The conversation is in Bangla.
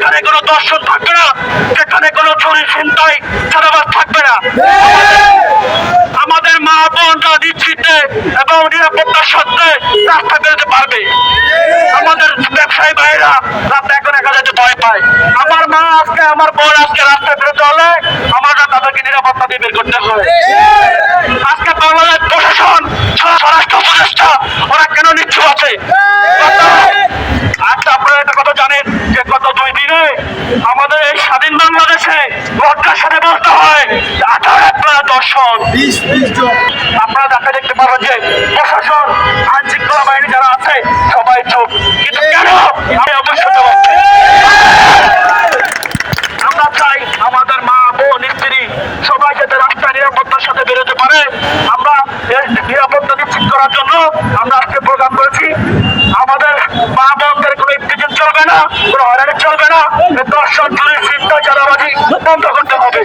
যেখানে কোনো দর্শন থাকবে না সেখানে কোনো চুরি চিন্তাই চাঁদাবাদ থাকবে না। আমাদের মা বোনরা নিশ্চিতে এবং নিরাপত্তার সাথে রাস্তা বেরোতে পারবে। আমাদের ব্যবসায়ী ভাইরা রাতে এখন একা যেতে ভয় পায়। আমার মা আজকে, আমার বোন আজকে রাস্তায় লজ্জার সাথে বলতে হয়। যে আপনারা দর্শন আপনারা দেখা দেখতে পাবেন যে প্রশাসন আইন শৃঙ্খলা বাহিনী যারা আছে সবাই চোখ কিন্তু কেন? আমি অবশ্যই আমরা চাই আমাদের মা বোন স্ত্রী সবাই যাতে রাস্তায় নিরাপত্তার সাথে বেরোতে পারে। আমরা নিরাপত্তা নিশ্চিত করার জন্য আমরা আজকে প্রোগ্রাম করেছি। আমাদের মা বোনদের কোনো ইফতিজিং চলবে না কোনো হয়রানি চলবে না। দর্শন চুরি চিন্তা চাঁদাবাজি বন্ধ করতে হবে।